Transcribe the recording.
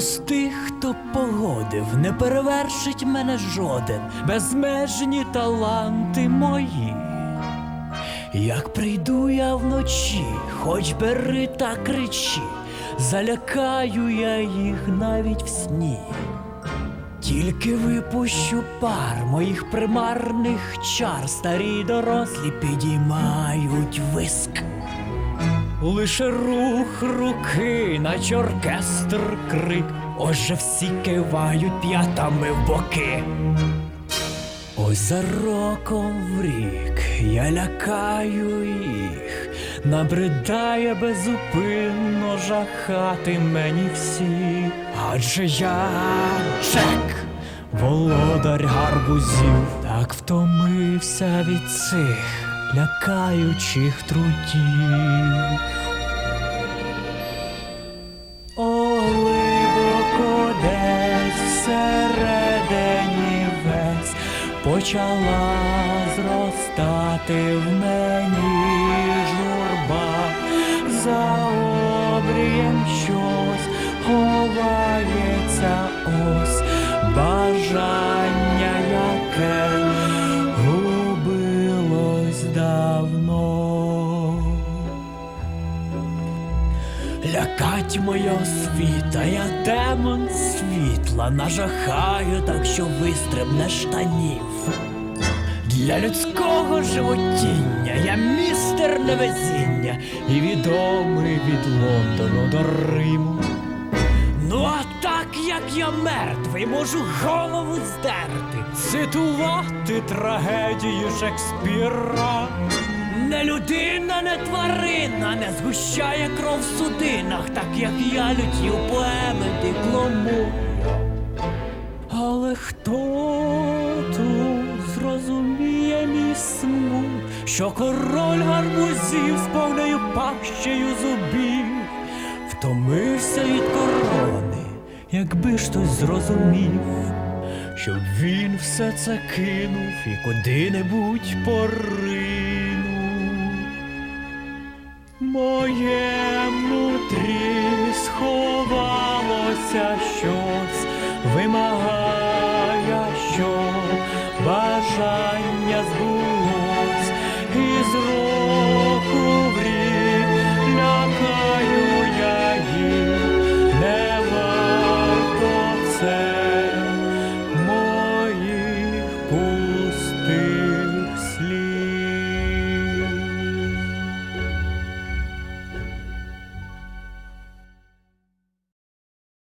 З тих, хто погодив, не перевершить мене жоден, безмежні таланти мої. Як прийду я вночі, хоч бери та кричи, залякаю я їх навіть в сні. Тільки випущу пар моїх примарних чар, старі дорослі підіймають виск. Лише рух руки, наче оркестр крик, ось же всі кивають п'ятами в боки. Ось за роком в рік я лякаю їх, набридає безупинно жахати мені всіх. Адже я Джек, володар гарбузів, так втомився від цих лякаючих трудів. О, глибоко десь всередині весь почала зростати в мені журба, за обрієм щось ховається ось давно. Лякать моя освіта, я демон світла, нажахаю так, що вистрибне штанів. Для людського животіння я містер невезіння і відомий від Лондону до Риму. Ну а так як я мертвий, можу голову здерти, цитувати трагедію Шекспіра. Не людина, не тварина, не згущає кров в судинах, так як я люті у поеми декламую. Але хто тут зрозуміє мій смут, що король гарбузів з повною пащею зубів втомився від корони, якби ж хтось зрозумів, щоб він все це кинув і куди-небудь поринув. Моє трі сховалося щось, вимагає, що бажання збудеться.